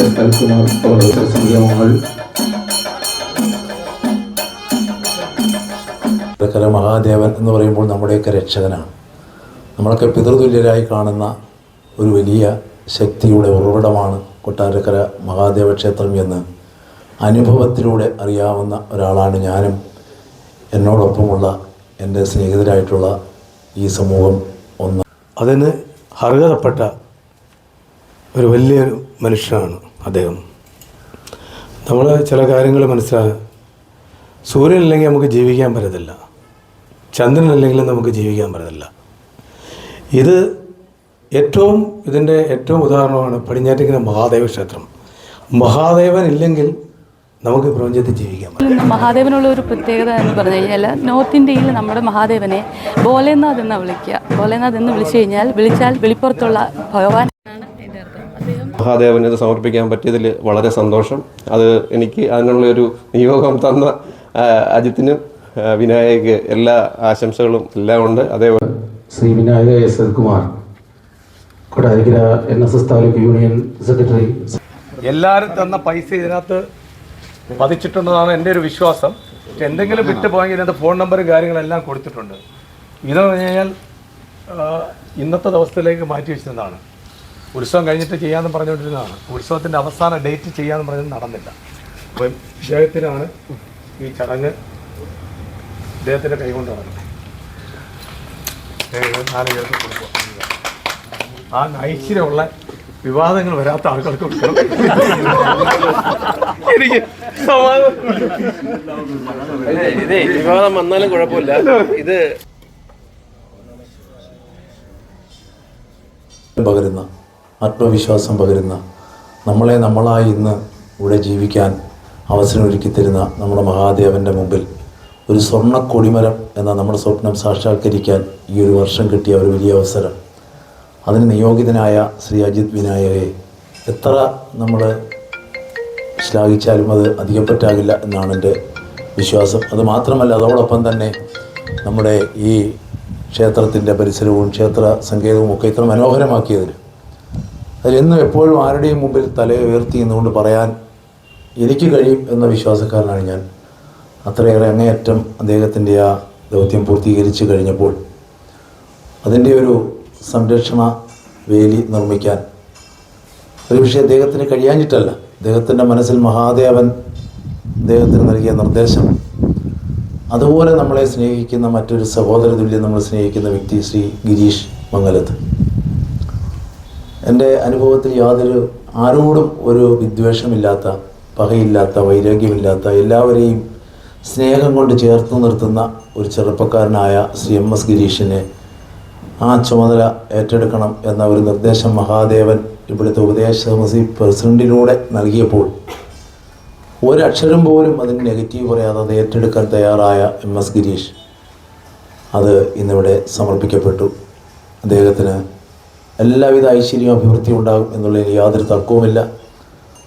S കൽകുമാർ Mahadevan എന്ന് പറയുമ്പോൾ നമ്മുടെയൊക്കെ രക്ഷകനാണ്. നമ്മളൊക്കെ പിതൃതുല്യരായി കാണുന്ന ഒരു വലിയ ശക്തിയുടെ ഉറവിടമാണ് കൊട്ടാരക്കര മഹാദേവ ക്ഷേത്രം എന്ന് അനുഭവത്തിലൂടെ അറിയാവുന്ന ഒരാളാണ് ഞാനും. എന്നോടൊപ്പമുള്ള എന്റെ സ്നേഹിതരായിട്ടുള്ള ഈ സമൂഹം ഒന്ന്. അതിന് അർഹതപ്പെട്ട ഒരു വലിയൊരു മനുഷ്യനാണ് അദ്ദേഹം. നമ്മൾ ചില കാര്യങ്ങൾ മനസ്സിലാക്കുക സൂര്യനില്ലെങ്കിൽ നമുക്ക് ജീവിക്കാൻ പറ്റത്തില്ല. ചന്ദ്രനില്ലെങ്കിലും നമുക്ക് ജീവിക്കാൻ പറ്റത്തില്ല. ഇത് ഏറ്റവും ഇതിന്റെ ഏറ്റവും ഉദാഹരണമാണ് പടിഞ്ഞാറ്റിക്കര മഹാദേവ ക്ഷേത്രം. മഹാദേവൻ ഇല്ലെങ്കിൽ നമുക്ക് പ്രപഞ്ചത്തിൽ ജീവിക്കാൻ മഹാദേവനുള്ള ഒരു പ്രത്യേകത എന്ന് പറഞ്ഞു കഴിഞ്ഞാൽ നോർത്ത് ഇന്ത്യയിൽ നമ്മുടെ മഹാദേവനെ ഭോലേനാഥ് എന്ന് വിളിക്കുക. ഭോലേനാഥ് എന്ന് വിളിച്ചു കഴിഞ്ഞാൽ വിളിച്ചാൽ വെളിപ്പുറത്തുള്ള ഭഗവാൻ മഹാദേവന് ഇത് സമർപ്പിക്കാൻ പറ്റിയതിൽ വളരെ സന്തോഷം. അത് എനിക്ക് അതിനുള്ള ഒരു നിയോഗം തന്ന അജിത്തിനും വിനായക് എല്ലാ ആശംസകളും എല്ലാം ഉണ്ട്. അതേപോലെ Shri Vinayaka S. അൽകുമാർ Kottarakkara N S S taluk union secretary എല്ലാവരും തന്ന പൈസ ഇതിനകത്ത് പതിച്ചിട്ടുണ്ടെന്നാണ് എന്റെ ഒരു വിശ്വാസം. എന്തെങ്കിലും വിട്ടു പോയെങ്കിൽ എന്റെ ഫോൺ നമ്പറും കാര്യങ്ങളെല്ലാം കൊടുത്തിട്ടുണ്ട്. ഇതെന്ന് പറഞ്ഞു കഴിഞ്ഞാൽ ഇന്നത്തെ ദിവസത്തിലേക്ക് മാറ്റി വെച്ചിരുന്നതാണ്. ഉത്സവം കഴിഞ്ഞിട്ട് ചെയ്യാമെന്ന് പറഞ്ഞുകൊണ്ടിരുന്നതാണ്. ഉത്സവത്തിന്റെ അവസാന ഡേറ്റ് ചെയ്യാമെന്ന് പറഞ്ഞത് നടന്നില്ല. അപ്പം ഇദ്ദേഹത്തിനാണ് ഈ ചടങ്ങ് ഇദ്ദേഹത്തിന്റെ കൈകൊണ്ട് നടന്നത്. നാല് ആ ഐശ്വര്യമുള്ള വിവാദങ്ങൾ വരാത്ത ആൾക്കാർക്ക് കൊടുക്കണം. എനിക്ക് ഇതേ വിവാദം വന്നാലും കുഴപ്പമില്ല. ഇത് പകരുന്ന ആത്മവിശ്വാസം പകരുന്ന നമ്മളെ നമ്മളായി ഇന്ന് ഇവിടെ ജീവിക്കാൻ അവസരം ഒരുക്കി തരുന്ന നമ്മുടെ മഹാദേവന്റെ മുമ്പിൽ ഒരു സ്വർണ കൊടിമരം എന്ന നമ്മുടെ സ്വപ്നം സാക്ഷാത്കരിക്കാൻ ഈ ഒരു വർഷം കിട്ടിയ ഒരു വലിയ അവസരം. അതിന് നിയോഗിതനായ ശ്രീ അജിത് വിനായകയെ എത്ര നമ്മൾ ശ്ലാഘിച്ചാലും അത് അധികം പറ്റാകില്ല എന്നാണ് എന്റെ വിശ്വാസം. അത് മാത്രമല്ല അതോടൊപ്പം തന്നെ നമ്മുടെ ഈ ക്ഷേത്രത്തിന്റെ പരിസരവും ക്ഷേത്ര സങ്കേതവും ഒക്കെ ഇത്ര മനോഹരമാക്കിയതിന്. അതിലെന്നും എപ്പോഴും ആരുടെയും മുമ്പിൽ തല ഉയർത്തി എന്നുകൊണ്ട് പറയാൻ എനിക്ക് കഴിയും എന്ന വിശ്വാസക്കാരനാണ് ഞാൻ. അത്രയേറെ അങ്ങേയറ്റം അദ്ദേഹത്തിന്റെ ആ ദൗത്യം പൂർത്തീകരിച്ച് കഴിഞ്ഞപ്പോൾ അതിന്റെ ഒരു സംരക്ഷണ വേലി നിർമ്മിക്കാൻ. ഒരു പക്ഷേ അദ്ദേഹത്തിന് കഴിയാഞ്ഞിട്ടല്ല. അദ്ദേഹത്തിന്റെ മനസ്സിൽ മഹാദേവൻ അദ്ദേഹത്തിന് നൽകിയ നിർദ്ദേശം. അതുപോലെ നമ്മളെ സ്നേഹിക്കുന്ന മറ്റൊരു സഹോദര തുല്യം നമ്മൾ സ്നേഹിക്കുന്ന വ്യക്തി ശ്രീ ഗിരീഷ് മംഗലത്ത്. എന്റെ അനുഭവത്തിൽ യാതൊരു ആരോടും ഒരു വിദ്വേഷമില്ലാത്ത പകയില്ലാത്ത വൈരാഗ്യമില്ലാത്ത എല്ലാവരെയും സ്നേഹം കൊണ്ട് ചേർത്ത് നിർത്തുന്ന ഒരു ചെറുപ്പക്കാരനായ ശ്രീ എം എസ് ഗിരീഷിനെ ആ ചുമതല ഏറ്റെടുക്കണം എന്ന ഒരു നിർദ്ദേശം മഹാദേവൻ ഇവിടുത്തെ ഉപദേശ സമിതി പ്രസിഡന്റിലൂടെ നൽകിയപ്പോൾ ഒരക്ഷരം പോലും അതിന് നെഗറ്റീവ് പറയാതെ അത് ഏറ്റെടുക്കാൻ തയ്യാറായ എം എസ് ഗിരീഷ് അത് ഇന്നിവിടെ സമർപ്പിക്കപ്പെട്ടു. അദ്ദേഹത്തിന് എല്ലാവിധ ഐശ്വര്യവും അഭിവൃദ്ധിയും ഉണ്ടാകും എന്നുള്ളതിൽ യാതൊരു തർക്കവുമില്ല.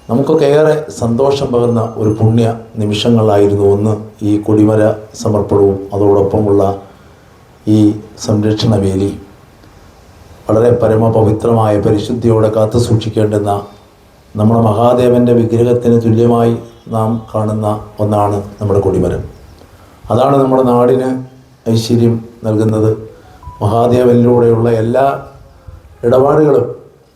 നമുക്കൊക്കെ ഏറെ സന്തോഷം പകർന്ന ഒരു പുണ്യ നിമിഷങ്ങളായിരുന്നു ഒന്ന് ഈ കൊടിമര സമർപ്പണവും അതോടൊപ്പമുള്ള ഈ സംരക്ഷണ വേലി വളരെ പരമപവിത്രമായ പരിശുദ്ധിയോടെ കാത്തു സൂക്ഷിക്കേണ്ടുന്ന നമ്മുടെ മഹാദേവന്റെ വിഗ്രഹത്തിന് തുല്യമായി നാം കാണുന്ന ഒന്നാണ് നമ്മുടെ കൊടിമരം. അതാണ് നമ്മുടെ നാടിന് ഐശ്വര്യം നൽകുന്നത്. മഹാദേവനിലൂടെയുള്ള എല്ലാ ഇടപാടുകളും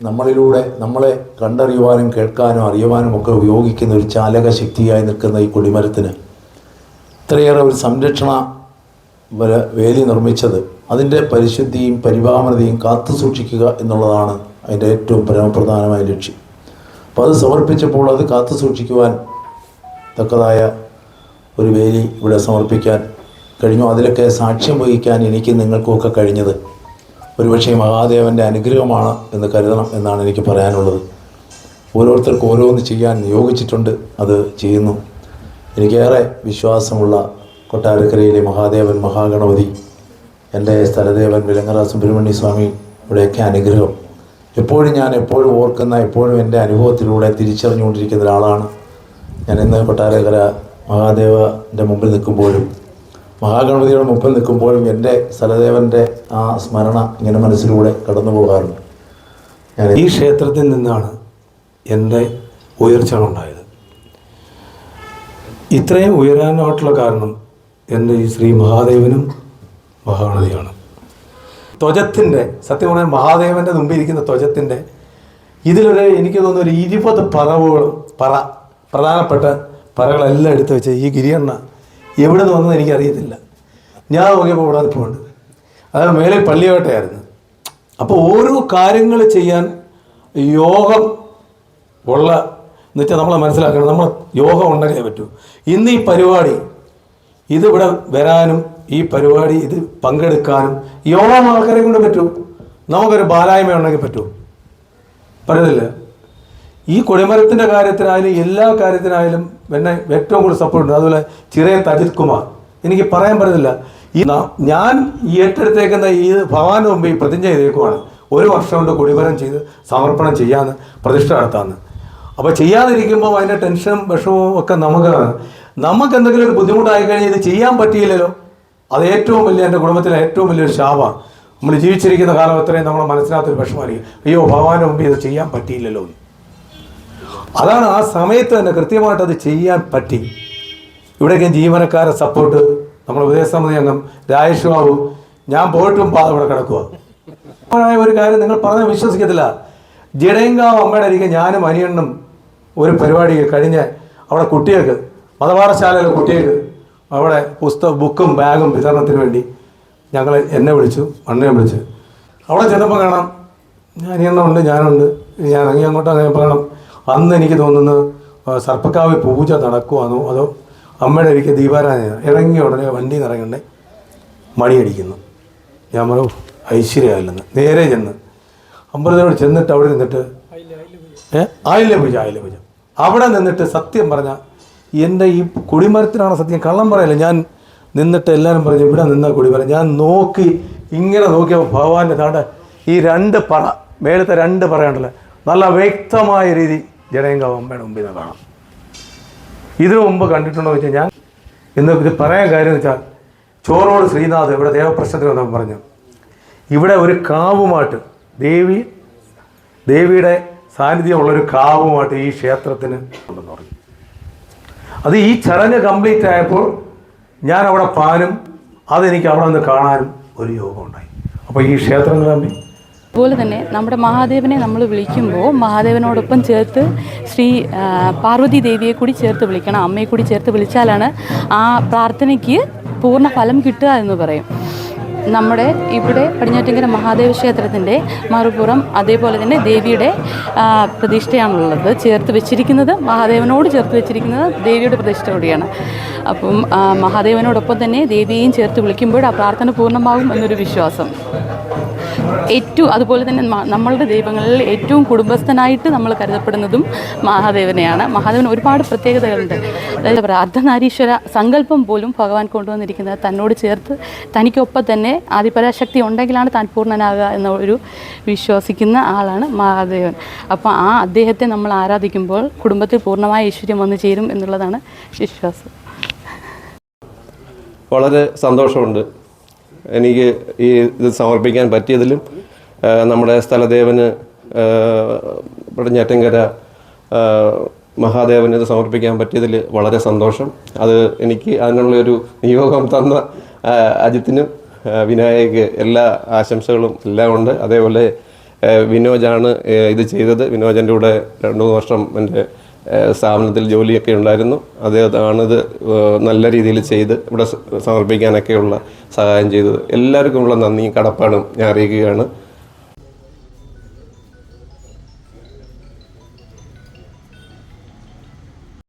നമ്മളിലൂടെ നമ്മളെ കണ്ടറിയുവാനും കേൾക്കാനും അറിയുവാനും ഒക്കെ ഉപയോഗിക്കുന്ന ഒരു ചാലക ശക്തിയായി നിൽക്കുന്ന ഈ കൊടിമരത്തിന് ഇത്രയേറെ ഒരു സംരക്ഷണ വേലി നിർമ്മിച്ചത്. അതിന്റെ പരിശുദ്ധിയും പരിപാവനതയും കാത്തു സൂക്ഷിക്കുക എന്നുള്ളതാണ് അതിന്റെ ഏറ്റവും പരമപ്രധാനമായ ലക്ഷ്യം. അപ്പോൾ അത് സമർപ്പിച്ചപ്പോൾ അത് കാത്തു സൂക്ഷിക്കുവാൻ തക്കതായ ഒരു വേലി ഇവിടെ സമർപ്പിക്കാൻ കഴിഞ്ഞു. അതിലൊക്കെ സാക്ഷ്യം വഹിക്കാൻ എനിക്ക് നിങ്ങൾക്കുമൊക്കെ കഴിഞ്ഞത്. ഒരുപക്ഷെ മഹാദേവന്റെ അനുഗ്രഹമാണ് എന്ന് കരുതണം എന്നാണ് എനിക്ക് പറയാനുള്ളത്. ഓരോരുത്തർക്കും ഓരോന്ന് ചെയ്യാൻ നിയോഗിച്ചിട്ടുണ്ട്. അത് ചെയ്യുന്നു. എനിക്കേറെ വിശ്വാസമുള്ള കൊട്ടാരക്കരയിലെ മഹാദേവൻ മഹാഗണപതി എന്റെ സ്ഥലദേവൻ വിലങ്ങറ സുബ്രഹ്മണ്യ സ്വാമി ഇവിടെയൊക്കെ അനുഗ്രഹം. എപ്പോഴും ഞാൻ എപ്പോഴും ഓർക്കുന്ന എപ്പോഴും എന്റെ അനുഭവത്തിലൂടെ തിരിച്ചറിഞ്ഞുകൊണ്ടിരിക്കുന്ന ഒരാളാണ്. ഞാൻ ഇന്ന് കൊട്ടാരക്കര മഹാദേവന്റെ മുമ്പിൽ നിൽക്കുമ്പോഴും മഹാഗണപതിയുടെ മുമ്പിൽ നിൽക്കുമ്പോഴും എന്റെ സ്ഥലദേവന്റെ ആ സ്മരണ ഇങ്ങനെ മനസ്സിലൂടെ കടന്നു പോകാറുണ്ട്. ഞാൻ ഈ ക്ഷേത്രത്തിൽ നിന്നാണ് എന്റെ ഉയർച്ചകളുണ്ടായത്. ഇത്രയും ഉയരാനായിട്ടുള്ള കാരണം എന്റെ ഈ ശ്രീ മഹാദേവനും മഹാഗണതിയാണ്. ത്വജത്തിന്റെ സത്യം പറഞ്ഞാൽ മഹാദേവന്റെ മുമ്പിൽ ഇരിക്കുന്ന ത്വജത്തിന്റെ ഇതിലൊരു എനിക്ക് തോന്നുന്നു ഒരു ഇരുപത് പറവുകളും പറ പ്രധാനപ്പെട്ട പറകളെല്ലാം എടുത്തു വെച്ച് ഈ ഗിരിയണ്ണ എവിടെ നിന്ന് വന്നത് എനിക്കറിയത്തില്ല. ഞാൻ നോക്കിയപ്പോൾ ഇവിടെ നിൽപ്പുണ്ട്. അത് മേലെ പള്ളിയോട്ടയായിരുന്നു. അപ്പോൾ ഓരോ കാര്യങ്ങൾ ചെയ്യാൻ യോഗം ഉള്ള എന്ന് വെച്ചാൽ നമ്മൾ മനസ്സിലാക്കണം നമ്മൾ യോഗം ഉണ്ടെങ്കിലേ പറ്റൂ. ഇന്ന് ഈ പരിപാടി ഇതിവിടെ വരാനും ഈ പരിപാടി ഇത് പങ്കെടുക്കാനും യോഗം ആൾക്കാരെ കൊണ്ട് പറ്റൂ. നമുക്കൊരു ബാലായ്മ ഉണ്ടെങ്കിൽ പറ്റൂ. പറയുന്നില്ല ഈ കൊടിമരത്തിന്റെ കാര്യത്തിനായാലും എല്ലാ കാര്യത്തിനായാലും എന്നെ ഏറ്റവും കൂടുതൽ സപ്പോർട്ട് ഉണ്ട്. അതുപോലെ ചിറയത്ത് അജിത് കുമാർ. എനിക്ക് പറയാൻ പറ്റുന്നില്ല ഈ ഞാൻ ഈ ഏറ്റെടുത്തേക്കുന്ന ഈ ഭഗവാന് മുമ്പ് ഈ പ്രതിജ്ഞ ചെയ്തേക്കുവാണ്. ഒരു വർഷം കൊണ്ട് കൊടിമരം ചെയ്ത് സമർപ്പണം ചെയ്യാമെന്ന് പ്രതിഷ്ഠ നടത്താമെന്ന് അപ്പോൾ ചെയ്യാതിരിക്കുമ്പോൾ അതിന്റെ ടെൻഷനും വിഷമവും ഒക്കെ നമുക്ക് നമുക്ക് എന്തെങ്കിലും ഒരു ബുദ്ധിമുട്ടായി കഴിഞ്ഞാൽ ഇത് ചെയ്യാൻ പറ്റിയില്ലല്ലോ. അത് ഏറ്റവും വലിയ എന്റെ കുടുംബത്തിലെ ഏറ്റവും വലിയൊരു ശാപമാണ്. നമ്മൾ ജീവിച്ചിരിക്കുന്ന കാലം അത്രയും നമ്മൾ മനസ്സിനകത്തൊരു വിഷമായിരിക്കും അയ്യോ ഭഗവാന് മുമ്പ് ഇത് ചെയ്യാൻ പറ്റിയില്ലല്ലോ അതാണ് ആ സമയത്ത് തന്നെ കൃത്യമായിട്ട് അത് ചെയ്യാൻ പറ്റി. ഇവിടേക്കും ജീവനക്കാരെ സപ്പോർട്ട് നമ്മുടെ ഉപദേശസമിതി അംഗം രാജേഷ് ബാബു ഞാൻ പോയിട്ടും പാത ഇവിടെ കിടക്കുക ഒരു കാര്യം നിങ്ങൾ പറഞ്ഞാൽ വിശ്വസിക്കത്തില്ല. ജഡേങ്കാവ് അമ്മയുടെ ഇരിക്കും ഞാനും അനിയണ്ണും ഒരു പരിപാടി കഴിഞ്ഞ് അവിടെ കുട്ടികൾക്ക് മതപാഠശാലയിലെ കുട്ടികൾക്ക് അവിടെ പുസ്തക ബുക്കും ബാഗും വിതരണത്തിന് വേണ്ടി ഞങ്ങൾ എന്നെ വിളിച്ചു അണ്ണയെ വിളിച്ചു. അവിടെ ചെന്നപ്പോൾ കാണാം ഞാൻ അനിയണ്ണുണ്ട് ഞാനുണ്ട് ഞാൻ ഇറങ്ങി അങ്ങോട്ട് അങ്ങനെ പറയണം. അന്ന് എനിക്ക് തോന്നുന്നത് സർപ്പക്കാവ് പൂജ നടക്കുവാണോ അതോ അമ്മയുടെ എനിക്ക് ദീപാരാധന ഇറങ്ങിയ ഉടനെ വണ്ടി ഇറങ്ങണ്ടേ? മണിയടിക്കുന്നു. ഞാൻ പറഞ്ഞു "ഉഫ്, ഐശ്വര്യമായില്ലെന്ന്. നേരെ ചെന്ന് അമ്പലത്തിനോട് ചെന്നിട്ട് അവിടെ നിന്നിട്ട് ഏ? ആയില്ല പൂജ ആയില്ല പൂജ. അവിടെ നിന്നിട്ട് സത്യം പറഞ്ഞ എന്റെ ഈ കൊടിമരത്തിനാണ് സത്യം കള്ളം പറയല്ല? ഞാൻ നിന്നിട്ട് എല്ലാവരും പറഞ്ഞു ഇവിടെ നിന്ന കൊടിമരം? ഞാൻ നോക്കി ഇങ്ങനെ നോക്കിയപ്പോൾ ഭഗവാന്റെ താണ്ട ഈ രണ്ട് പറ മേലത്തെ രണ്ട് പറയണ്ടല്ലോ. നല്ല വ്യക്തമായ രീതി ജനയങ്കാവ് അമ്മയുടെ മുമ്പിൽ നിന്ന് കാണാം ഇതിനു മുമ്പ് കണ്ടിട്ടുണ്ടോ വെച്ചാൽ ഞാൻ ഇന്ന് ഇത് പറയാൻ കാര്യം വെച്ചാൽ ചോറോട് ശ്രീനാഥ് ഇവിടെ ദേവപ്രശ്നത്തിന് വന്നപ്പോൾ പറഞ്ഞു ഇവിടെ ഒരു കാവുമായിട്ട് ദേവി ദേവിയുടെ സാന്നിധ്യമുള്ളൊരു കാവുമായിട്ട് ഈ ക്ഷേത്രത്തിന് ഉണ്ടെന്ന് പറഞ്ഞു. അത് ഈ ചടങ്ങ് കംപ്ലീറ്റ് ആയപ്പോൾ ഞാൻ അവിടെ പാനും അതെനിക്ക് അവിടെ നിന്ന് കാണാനും ഒരു യോഗം ഉണ്ടായി. അപ്പോൾ ഈ ക്ഷേത്രങ്ങൾ തമ്മിൽ അതുപോലെ തന്നെ നമ്മുടെ മഹാദേവനെ നമ്മൾ വിളിക്കുമ്പോൾ മഹാദേവനോടൊപ്പം ചേർത്ത് ശ്രീ പാർവതി ദേവിയെ കൂടി ചേർത്ത് വിളിക്കണം അമ്മയെ കൂടി ചേർത്ത് വിളിച്ചാലാണ് ആ പ്രാർത്ഥനയ്ക്ക് പൂർണ ഫലം കിട്ടുക എന്ന് പറയും. നമ്മുടെ ഇവിടെ പടിഞ്ഞാറ്റിങ്കര മഹാദേവ ക്ഷേത്രത്തിന്റെ മറുപുറം അതേപോലെ തന്നെ ദേവിയുടെ പ്രതിഷ്ഠയാണുള്ളത്. ചേർത്ത് വെച്ചിരിക്കുന്നത് മഹാദേവനോട് ചേർത്ത് വെച്ചിരിക്കുന്നത് ദേവിയുടെ പ്രതിഷ്ഠ കൂടിയാണ്. അപ്പം മഹാദേവനോടൊപ്പം തന്നെ ദേവിയെയും ചേർത്ത് വിളിക്കുമ്പോൾ ആ പ്രാർത്ഥന പൂർണമാകും എന്നൊരു വിശ്വാസം. ഏറ്റവും അതുപോലെ തന്നെ നമ്മളുടെ ദൈവങ്ങളിൽ ഏറ്റവും കുടുംബസ്ഥനായിട്ട് നമ്മൾ കരുതപ്പെടുന്നതും മഹാദേവനെയാണ്. മഹാദേവന് ഒരുപാട് പ്രത്യേകതകളുണ്ട്. അതായത് അർദ്ധനാരീശ്വര സങ്കല്പം പോലും ഭഗവാൻ കൊണ്ടുവന്നിരിക്കുന്നത് തന്നോട് ചേർത്ത് തനിക്കൊപ്പം തന്നെ ആദിപരാശക്തി ഉണ്ടെങ്കിലാണ് താൻ പൂർണനാകുക എന്ന ഒരു വിശ്വസിക്കുന്ന ആളാണ് മഹാദേവൻ. അപ്പോൾ ആ അദ്ദേഹത്തെ നമ്മൾ ആരാധിക്കുമ്പോൾ കുടുംബത്തിൽ പൂർണമായ ഐശ്വര്യം വന്നു ചേരും എന്നുള്ളതാണ് വിശ്വാസം. വളരെ സന്തോഷമുണ്ട്. എനിക്ക് ഈ ഇത് സമർപ്പിക്കാൻ പറ്റിയതിലും നമ്മുടെ സ്ഥലദേവന് പടിഞ്ഞാറ്റങ്കര മഹാദേവന് ഇത് സമർപ്പിക്കാൻ പറ്റിയതിൽ വളരെ സന്തോഷം. അത് എനിക്ക് അതിനുള്ളൊരു നിയോഗം തന്ന അജിത്തിനും വിനായക് എല്ലാ ആശംസകളും എല്ലാം ഉണ്ട്. അതേപോലെ വിനോജാണ് ഇത് ചെയ്തത്. വിനോജന്റെ കൂടെ രണ്ട് മൂന്ന് വർഷം എന്റെ സ്ഥാപനത്തിൽ ജോലിയൊക്കെ ഉണ്ടായിരുന്നു. അദ്ദേഹമാണിത് ഏഹ് നല്ല രീതിയിൽ ചെയ്ത് ഇവിടെ സമർപ്പിക്കാനൊക്കെയുള്ള സഹായം ചെയ്തത്. എല്ലാവർക്കുമുള്ള നന്ദിയും കടപ്പാടും ഞാൻ അറിയിക്കുകയാണ്.